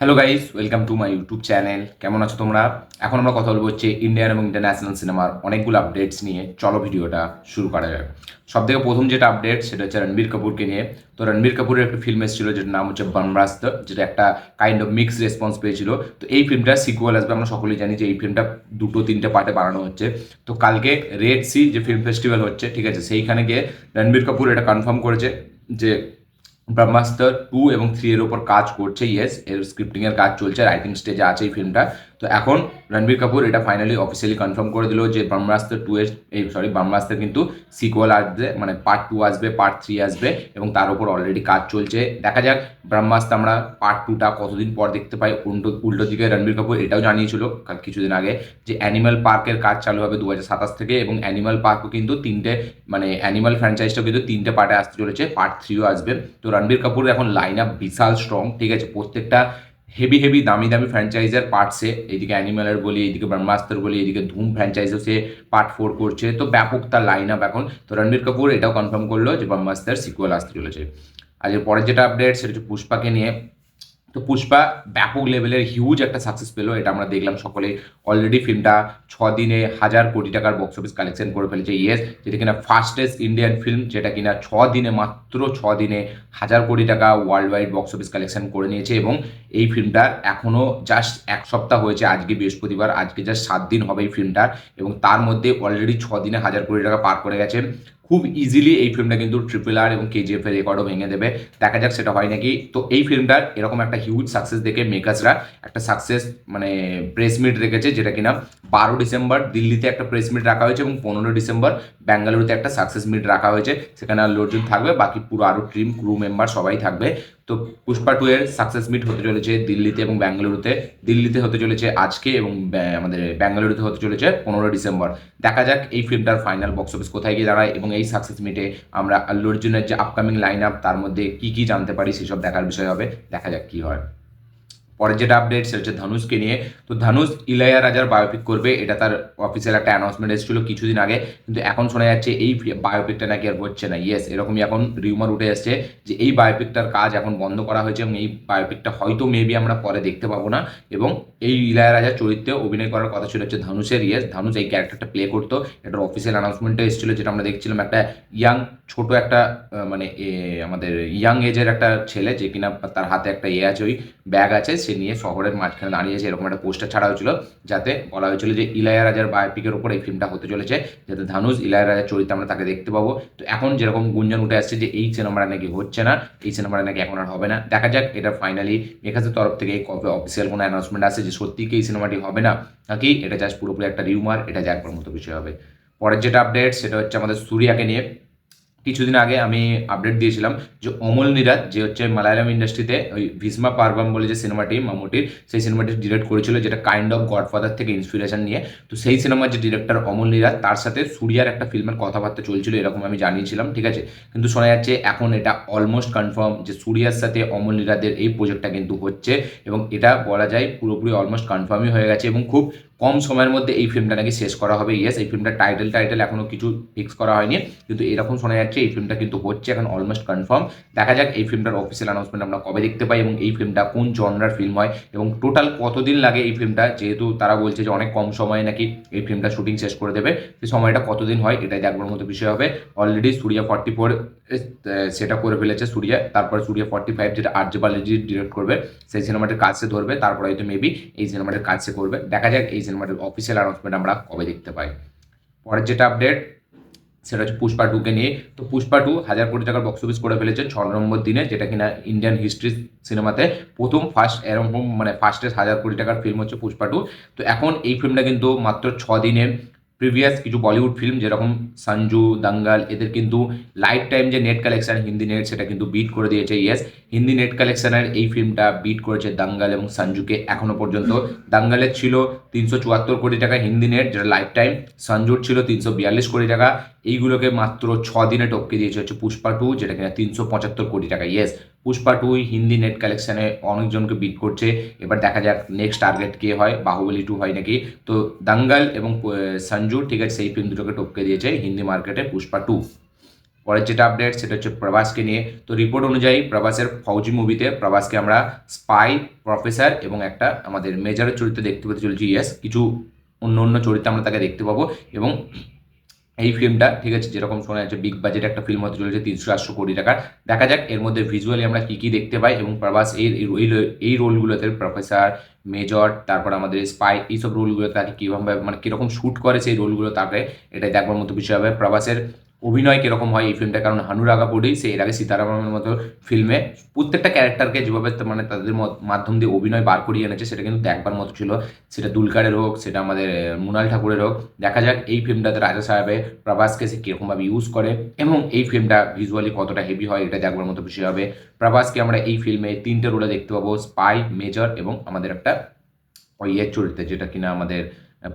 Hello guys welcome to my YouTube channel কেমন আছো তোমরা? এখন আমরা কথা বলব হচ্ছে ইন্ডিয়ান এবং ইন্টারন্যাশনাল সিনেমার অনেকগুলো আপডেটস নিয়ে। চলো ভিডিওটা শুরু করা যাক। সব থেকে প্রথম যেটা আপডেট সেটা হচ্ছে রণবীর কাপুরকে নিয়ে। তো রণবীর কাপুরের একটা ফিল্ম এসেছিল, যেটার নাম হচ্ছে বনরাস্ত যেটা একটা কাইন্ড অফ মিক্স রেসপন্স পেয়েছিল। তো এই ফিল্মটা সিকুয়াল আসবে। আমরা সকলেই জানি যে এই ফিল্মটা দুটো, তিনটে পার্টে বানানো হচ্ছে। তো কালকে রেড সি যে ফিল্ম ফেস্টিভ্যাল হচ্ছে, ঠিক আছে, সেইখানে গিয়ে রণবীর কাপুর এটা কনফার্ম করেছে যে ব্রহ্মাস্ত্র টু এবং থ্রি এর ওপর কাজ করছে। ইয়েস এর স্ক্রিপ্টিং এর কাজ চলছে। রাইটিং স্টেজে আছে এই ফিল্মটা তো এখন রণবীর কাপুর এটা ফাইনালি অফিসিয়ালি কনফার্ম করে দিল যে ব্রহ্মাস্ত্র টু এর, এই সরি ব্রহ্মাস্ত্র কিন্তু সিকুয়াল আসবে মানে পার্ট টু আসবে পার্ট থ্রি আসবে এবং তার উপর অলরেডি কাজ চলছে। দেখা যাক ব্রহ্মাস্ত্র আমরা পার্ট টুটা কতদিন পর দেখতে পাই। উল্টো উল্টো দিকে রণবীর কাপুর এটাও জানিয়েছিল কিছুদিন আগে যে অ্যানিমাল পার্কের কাজ চালু হবে দু সাতাশ থেকে এবং অ্যানিমাল পার্কও কিন্তু তিনটে মানে অ্যানিমাল ফ্র্যাঞ্চাইজটাও কিন্তু তিনটে পার্টে আসতে চলেছে পার্ট থ্রিও আসবে। তো রণবীর কাপুর এখন লাইন আপ বিশাল স্ট্রং ঠিক আছে? প্রত্যেকটা হেভি হেভি দামি দামি ফ্র্যাঞ্চাইজার পার্টসে এইদিকে অ্যানিমেলার বলি, এইদিকে ব্রহ্মাস্ত্র বলি, এইদিকে ধুম ফ্র্যাঞ্চাইজও সে পার্ট ফোর করছে। তো ব্যাপক তার লাইন আপ এখন। তো রণবীর কাপুর এটাও কনফার্ম করল যে ব্রহ্মাস্ত্রের সিকুয়াল আসতে চলেছে। আর এর পরের যেটা আপডেট সেটা হচ্ছে পুষ্পাকে নিয়ে তো পুষ্পা ব্যাপক লেভেলের হিউজ একটা সাকসেস পেল, এটা আমরা দেখলাম সকলে অলরেডি ফিল্মটা ছ দিনে হাজার কোটি টাকার বক্স অফিস কালেকশন করে ফেলেছে ইয়েস যেটা কিনা ফার্স্টেস্ট ইন্ডিয়ান ফিল্ম যেটা কিনা ছ দিনে মাত্র ছ দিনে হাজার কোটি টাকা worldwide box office collection করে নিয়েছে এবং এই ফিল্মটার এখনও জাস্ট এক সপ্তাহ হয়েছে, আজকে বৃহস্পতিবার, আজকে জাস্ট সাত দিন হবে এই ফিল্মটার এবং তার মধ্যে অলরেডি ছ দিনে হাজার কোটি টাকা পার করে গেছে। খুব ইজিলি এই ফিল্মটা কিন্তু ট্রিপল আর এবং কেজিএফ এর রেকর্ডও ভেঙে দেবে। দেখা যাক সেটা হয় নাকি। তো এই ফিল্মটার এরকম একটা হিউজ সাকসেস দেখে মেকার্সরা একটা সাকসেস মানে প্রেস মিট রেখেছে, যেটা কিনা বারো ডিসেম্বর দিল্লিতে একটা প্রেস মিট রাখা হয়েছে এবং পনেরো ডিসেম্বর ব্যাঙ্গালুরুতে একটা সাকসেস মিট রাখা হয়েছে। সেখানে আল্লু অর্জুন থাকবে, বাকি পুরো আরও টিম ক্রু মেম্বার সবাই থাকবে। তো পুষ্পা টু এর সাকসেস মিট হতে চলেছে দিল্লিতে এবং ব্যাঙ্গালুরুতে। দিল্লিতে হতে চলেছে আজকে এবং আমাদের ব্যাঙ্গালুরুতে হতে চলেছে পনেরো ডিসেম্বর। দেখা যাক এই ফিল্মটার ফাইনাল বক্স অফিস কোথায় গিয়ে দাঁড়ায় এবং এই সাকসেস মিটে আমরা আল্লু অর্জুনের যে আপকামিং লাইন আপ তার মধ্যে কি কি জানতে পারি সেসব দেখার বিষয় হবে। দেখা যাক কি হয়। পরের যেটা আপডেট সেটা হচ্ছে ধনুষকে নিয়ে। তো ধনুষ ইলাইয়া রাজার বায়োপিক করবে, এটা তার অফিসিয়াল একটা অ্যানাউন্সমেন্ট এসেছিল কিছুদিন আগে। কিন্তু এখন শোনা যাচ্ছে এই বায়োপিকটা নাকি আর হচ্ছে না। ইয়েস এরকমই এখন রিউমার উঠে আসছে যে এই বায়োপিকটার কাজ এখন বন্ধ করা হয়েছে এবং এই বায়োপিকটা হয়তো মেবি আমরা পরে দেখতে পাবো না। এবং এই ইলাইয়া রাজার চরিত্রে অভিনয় করার কথা ছিল হচ্ছে ধনুষের। ইয়েস ধনুষ এই ক্যারেক্টারটা প্লে করতো। এটার অফিসিয়াল অ্যানাউন্সমেন্টটা এসেছিল যেটা আমরা দেখছিলাম একটা ইয়াং ছোট একটা মানে আমাদের ইয়াং এজের একটা ছেলে যে কিনা তার হাতে একটা ইয়ে আছে, ওই ব্যাগ আছে। সে নিয়ে শহরের মাঝখানে দাঁড়িয়েছে এরকম একটা পোস্টার ছাড়া হয়েছিল, যাতে বলা হয়েছিল যে ইলায়া রাজার বায়োপিকের উপর এই ফিল্মটা হতে চলেছে, যাতে ধানুষ ইলায়া রাজার চরিত্রে আমরা তাকে দেখতে পাবো। তো এখন যেরকম গুঞ্জন উঠে আসছে যে এই সিনেমাটা নাকি হচ্ছে না, এই সিনেমাটা নাকি এখন আর হবে না। দেখা যাক, এটা ফাইনালি মেকাসের তরফ থেকে কবে অফিসিয়াল কোনো অ্যানাউন্সমেন্ট আসে যে সত্যি কি এই সিনেমাটি হবে না, নাকি এটা জাস্ট পুরোপুরি একটা রিউমার এটা জাগবার মতো বিষয় হবে। পরের যেটা আপডেট সেটা হচ্ছে আমাদের সুরিয়াকে নিয়ে। কিছুদিন আগে আমি আপডেট দিয়েছিলাম যে অমল নিরাজ, যে হচ্ছে মালায়ালাম ইন্ডাস্ট্রিতে ওই ভিসমা পারবাম বলে যে সিনেমাটি মামুটির সেই সিনেমাটি ডিরেক্ট করেছিল, যেটা কাইন্ড অফ গডফাদার থেকে ইন্সপিরেশন নিয়ে। তো সেই সিনেমার যে ডিরেক্টর অমল নিরাজ, তার সাথে সুরিয়ার একটা ফিল্মের কথাবার্তা চলছিল, এরকম আমি জানিয়েছিলাম, ঠিক আছে? কিন্তু শোনা যাচ্ছে এখন এটা অলমোস্ট কনফার্ম যে সুরিয়ার সাথে অমল নিরাদের এই প্রজেক্টটা কিন্তু হচ্ছে এবং এটা বলা যায় পুরোপুরি অলমোস্ট কনফার্মই হয়ে গেছে এবং খুব কম সময়ের মধ্যে এই ফিল্মটা নাকি শেষ করা হবে। ইয়েস এই ফিল্মটা টাইটেল টাইটেল এখনও কিছু ফিক্স করা হয়নি। কিন্তু এরকম শোনা যাচ্ছে, এই ফিল্মটা কিন্তু হচ্ছে এখন অলমোস্ট কনফার্ম দেখা যাক এই ফিল্মটার অফিসিয়াল অ্যানাউন্সমেন্ট আমরা কবে দেখতে পাই এবং এই ফিল্মটা কোন জনরার ফিল্ম হয় এবং টোটাল কতদিন লাগে এই ফিল্মটা যেহেতু তারা বলছে যে অনেক কম সময়ে নাকি এই ফিল্মটা শুটিং শেষ করে দেবে। সেই সময়টা কতদিন হয় এটাই দেখবার মতো বিষয় হবে। অলরেডি সুরিয়া ফর্টি ফোর সেটা করে ফেলেছে সুরিয়া তারপর সুরিয়া ফর্টি ফাইভ যেটা আর্যবালিজি ডিরেক্ট করবে, সেই সিনেমাটির কাজ সে ধরবে। তারপর হয়তো মেবি এই সিনেমাটির কাজ সে করবে। দেখা যাক এই সিনেমাটির অফিসিয়াল অ্যানাউন্সমেন্ট আমরা কবে দেখতে পাই। পরের যেটা আপডেট সেটা হচ্ছে পুষ্পা টুকে নিয়ে। তো পুষ্পা টু হাজার কোটি টাকার বক্স অফিস করে ফেলেছে ছ নম্বর দিনে, যেটা কিনা ইন্ডিয়ান হিস্ট্রি সিনেমাতে প্রথম ফার্স্ট এরকম মানে ফার্স্টেস্ট হাজার কোটি টাকার ফিল্ম হচ্ছে পুষ্পা টু তো এখন এই ফিল্মটা কিন্তু মাত্র ছ দিনে প্রিভিয়াস কিছু বলিউড ফিল্ম যেরকম সঞ্জু দাঙ্গাল এদের কিন্তু লাইফ টাইম যে নেট কালেকশন হিন্দি নেট সেটা কিন্তু বিট করে দিয়েছে ইয়েস হিন্দি নেট কালেকশনের এই ফিল্মটা বিট করেছে দাঙ্গাল এবং সঞ্জুকে এখনও পর্যন্ত। দাঙ্গালের ছিল তিনশো চুয়াত্তর কোটি টাকা হিন্দি নেট যেটা লাইফ টাইম সঞ্জুর ছিল তিনশো বিয়াল্লিশ কোটি টাকা। এইগুলোকে মাত্র ছ দিনে টপকে দিয়েছে হচ্ছে পুষ্পা টু যেটা কিনা তিনশো পঁচাত্তর কোটি টাকা yes Pushpa two Hindi net কালেকশনে অনেকজনকে বিট করছে। এবার দেখা যাক নেক্সট টার্গেট কে হয়, বাহুবলী টু হয় নাকি? তো দাঙ্গাল এবং সঞ্জু, ঠিক আছে, সেই ফিল্ম দুটোকে টপকে দিয়েছে হিন্দি মার্কেটে পুষ্পা টু পরের যেটা আপডেট সেটা হচ্ছে প্রভাসকে নিয়ে। তো রিপোর্ট অনুযায়ী প্রভাসের ফৌজি মুভিতে প্রভাসকে আমরা স্পাই প্রফেসর এবং একটা আমাদের মেজরের চরিত্রে দেখতে পেতে চলেছি ইয়েস কিছু অন্য অন্য চরিত্রে আমরা তাকে দেখতে পাবো এবং এই ফিল্মটা ঠিক আছে, যেরকম শোনা যাচ্ছে বিগ বাজেট একটা ফিল্ম হতে চলেছে, তিনশো, চারশো কোটি টাকার। দেখা যাক, এর মধ্যে ভিজুয়ালি আমরা কী কী দেখতে পাই, এবং প্রভাস এই, এই- এই রোলগুলোতে প্রফেসর মেজর তারপর আমাদের স্পাই এইসব রোলগুলো তাকে কীভাবে মানে কীরকম শ্যুট করে সেই রোলগুলো তাকে এটাই দেখবার মতো বিষয় হবে। প্রভাসের অভিনয় কীরকম হয় এই ফিল্মটা কারণ হানুরাগা পুরি সে এর আগে সীতারামের মতো ফিল্মে প্রত্যেকটা ক্যারেক্টারকে যেভাবে মানে তাদের মাধ্যম দিয়ে অভিনয় বার করিয়ে এনেছে, সেটা কিন্তু দেখবার মতো ছিল। সেটা দুলকারের হোক, সেটা আমাদের মৃণাল ঠাকুরের হোক। দেখা যাক এই ফিল্মটাতে রাজা সাহেবের প্রভাসকে সে কীরকমভাবে ইউজ করে এবং এই ফিল্মটা ভিজুয়ালি কতটা হেভি হয়, এটা দেখবার মতো বিষয় হবে। প্রভাসকে আমরা এই ফিল্মে তিনটে রোলে দেখতে পাবো স্পাই মেজর এবং আমাদের একটা ওই ইয়ের চরিত্রে, যেটা কিনা আমাদের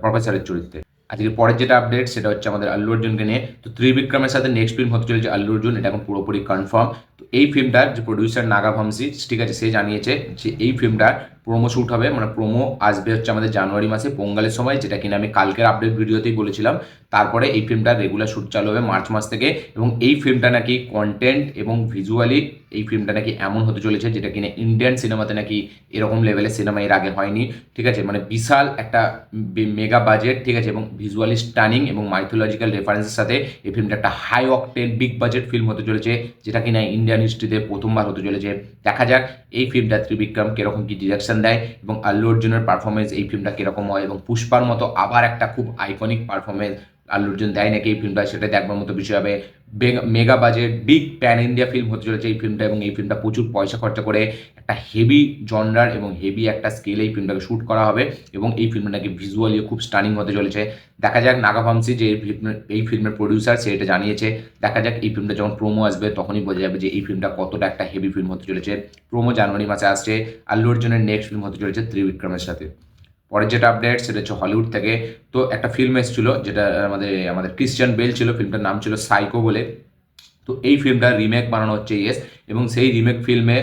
প্রফেসরের চরিত্রে। আজকে পরের যেটা আপডেট সেটা হচ্ছে আমাদের আল্লু অর্জুনকে নিয়ে। তো ত্রিবিক্রমের সাথে নেক্সট ফিল্ম হতে চলেছে আল্লু অর্জুন, এটা এখন পুরোপুরি কনফার্ম তো এই ফিল্মটার যে প্রডিউসার নাগা ভামসি, ঠিক আছে, সে জানিয়েছে যে এই ফিল্মটার প্রোমো শ্যুট হবে মানে প্রোমো আসবে হচ্ছে আমাদের জানুয়ারি মাসে, পোঙ্গালের সময়, যেটা কিনা আমি কালকের আপডেট ভিডিওতেই বলেছিলাম। তারপরে এই ফিল্মটার রেগুলার শ্যুট চালু হবে মার্চ মাস থেকে এবং এই ফিল্মটা নাকি কন্টেন্ট এবং ভিজুয়ালি এই ফিল্মটা নাকি এমন হতে চলেছে, যেটা কিনা ইন্ডিয়ান সিনেমাতে নাকি এরকম লেভেলের সিনেমা এর আগে হয়নি। ঠিক আছে? মানে বিশাল একটা মেগা বাজেট ঠিক আছে? এবং ভিজুয়ালি স্টানিং এবং মাইথোলজিক্যাল রেফারেন্সের সাথে এই ফিল্মটা একটা high octane big budget film হতে চলেছে, যেটা কিনা ইন্ডিয়ান হিস্ট্রিতে প্রথমবার হতে চলেছে। দেখা যাক এই ফিল্মটা ত্রিবিক্রম কীরকম কি ডিরেকশন দেয় এবং আল্লু অর্জুনের পারফরমেন্স এই ফিল্মটা কীরকম হয় এবং পুষ্পার মতো আবার একটা খুব আইকনিক পারফরমেন্স আল্লু অর্জুন দেয় নাকি এই ফিল্মটা সেটা দেখবার মতো বিষয় হবে। Mega budget big pan India film হতে চলেছে এই ফিল্মটা এবং এই ফিল্মটা প্রচুর পয়সা খরচা করে একটা হেভি জনরার এবং হেভি একটা স্কেলে এই ফিল্মটাকে শ্যুট করা হবে এবং এই ফিল্মটা নাকি ভিজুয়ালি খুব স্টানিং হতে চলেছে। দেখা যাক নাগাভামসি যে এই ফিল্মের প্রডিউসার সে এটা জানিয়েছে। দেখা যাক এই ফিল্মটা যখন প্রোমো আসবে, তখনই বোঝা যাবে যে এই ফিল্মটা কতটা একটা হেভি ফিল্ম হতে চলেছে। প্রোমো জানুয়ারি মাসে আসছে। আল্লু অর্জুনের নেক্সট ফিল্ম হতে চলেছে ত্রিবিক্রমের সাথে। পরের যেটা আপডেট সেটা হচ্ছে হলিউড থেকে। তো একটা ফিল্ম এসেছিল যেটা আমাদের আমাদের ক্রিশ্চিয়ান বেল ছিল ফিল্মটার নাম ছিল সাইকো বলে। তো এই ফিল্মটা রিমেক বানানো হচ্ছে ইয়েস এবং সেই রিমেক ফিল্মে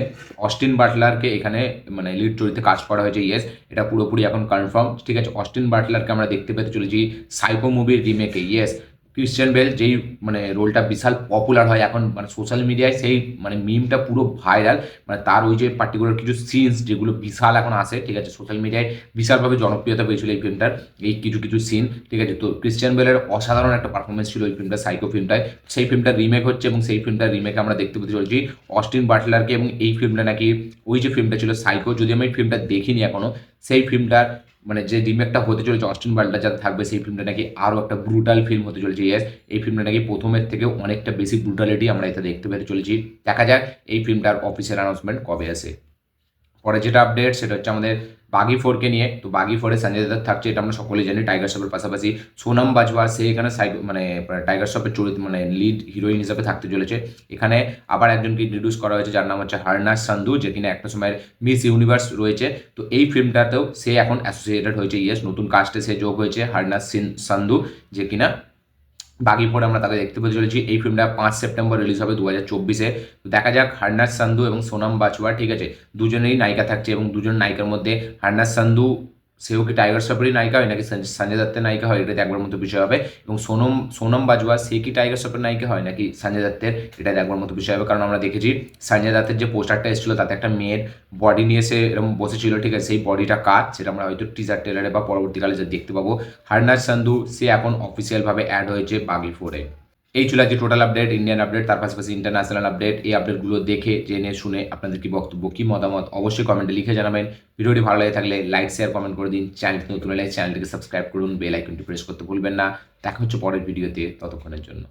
অস্টিন বাটলারকে এখানে মানে লিড চরিত্রে কাজ করা হয়েছে ইয়েস এটা পুরোপুরি এখন কনফার্ম ঠিক আছে? অস্টিন বাটলারকে আমরা দেখতে পেতে চলেছি সাইকো মুভির রিমেকে ইয়েস ক্রিশ্চিয়ান বেল যেই মানে রোলটা বিশাল পপুলার হয় এখন মানে সোশ্যাল মিডিয়ায় সেই মানে মিমটা পুরো ভাইরাল মানে তার ওই যে পার্টিকুলার কিছু সিনস যেগুলো বিশাল এখন আসে, ঠিক আছে সোশ্যাল মিডিয়ায় বিশালভাবে জনপ্রিয়তা পেয়েছিল এই ফিল্মটার এই কিছু কিছু সিন ঠিক আছে, তো ক্রিশ্চিয়ান বেলের অসাধারণ একটা পারফরমেন্স ছিল এই ফিল্মটা সাইকো ফিল্মটায় সেই ফিল্মটা রিমেক হচ্ছে এবং সেই ফিল্মটার রিমেক আমরা দেখতে পেতে চলেছি অস্টিন বাটলারকে এবং এই ফিল্মটা নাকি, ওই যে ফিল্মটা ছিল সাইকো যদি আমি এই ফিল্মটা দেখিনি এখনও সেই ফিল্মটার মানে যে রিমেকটা হতে চলেছে অস্টিন বাল্ডার যাতে থাকবে, সেই ফিল্মটা নাকি আরও একটা ব্রুটাল ফিল্ম হতে চলেছে ইয়েস এই ফিল্মটা নাকি প্রথমের থেকে অনেকটা বেশি ব্রুটালিটি আমরা এতে দেখতে পেতে চলেছি। দেখা যাক এই ফিল্মটার অফিসিয়াল অ্যানাউন্সমেন্ট কবে আসে। পরে যেটা আপডেট সেটা হচ্ছে আমাদের বাগি ফোরকে নিয়ে। তো বাগি ফোরে সঞ্জয় দত্ত থাকছে, এটা আমরা সকলেই জানি টাইগার শ্রফের পাশাপাশি সোনাম বাজওয়ার সে এখানে সাইড মানে টাইগার শ্রফের চরিত্র মানে লিড হিরোইন হিসাবে থাকতে চলেছে। এখানে আবার একজনকে ইন্ট্রোডিউস করা হয়েছে, যার নাম হচ্ছে হারনাস সান্ধু যে কিনা একটা সময়ের মিস ইউনিভার্স রয়েছে। তো এই ফিল্মটাতেও সে এখন অ্যাসোসিয়েটেড হয়েছে ইয়েস নতুন কাস্টে সে যোগ হয়েছে হারনাস সিন সান্ধু যে কিনা বাকি পরে আমরা তাকে দেখতে পেতে চলেছি। এই ফিল্মটা পাঁচ সেপ্টেম্বর রিলিজ হবে দু হাজার চব্বিশে দেখা যাক হার্নাস সান্ধু এবং সোনাম বাচুয়া ঠিক আছে, দুজনেরই নায়িকা থাকছে এবং দুজন নায়িকার মধ্যে হার্নাস সান্ধু সেও কি টাইগার শ্রফেরই নায়িকা হয় নাকি সঞ্জ- সঞ্জয় দত্তের নায়িকা হয়, এটা দেখবার মতো বিষয় হবে। এবং সোনম সোনম বাজওয়া সে কি টাইগার শ্রফের নায়িকা হয় নাকি সঞ্জয় দত্তের, এটা দেখবার মতো বিষয় হবে। কারণ আমরা দেখেছি সঞ্জয় দত্তের যে পোস্টারটা এসেছিল, তাতে একটা মেয়ের বডি নিয়ে সে এরকম বসেছিল, ঠিক আছে? সেই বডিটা কাজ সেটা আমরা হয়তো টিজার টেলারে বা পরবর্তীকালে যে দেখতে পাবো। হারনাজ সান্ধু সে এখন অফিসিয়ালভাবে অ্যাড হয়েছে বাগি ফোরে এই চলে আজকে টোটাল আপডেট ইন্ডিয়ান আপডেট তার পাশাপাশি ইন্টারন্যাশনাল আপডেট এই আপডেটগুলো দেখে, জেনে, শুনে আপনাদের কি বক্তব্য, কি মতামত, অবশ্যই কমেন্টে লিখে জানাবেন। ভিডিওটি ভালো লাগে থাকলে লাইক শেয়ার কমেন্ট করে দিন। চ্যানেলটি নতুন হলে চ্যানেলটিকে সাবস্ক্রাইব করুন বেল আইকনটি প্রেস করতে ভুলবেন না। দেখা হচ্ছে পরের ভিডিওতে ততক্ষণের জন্য।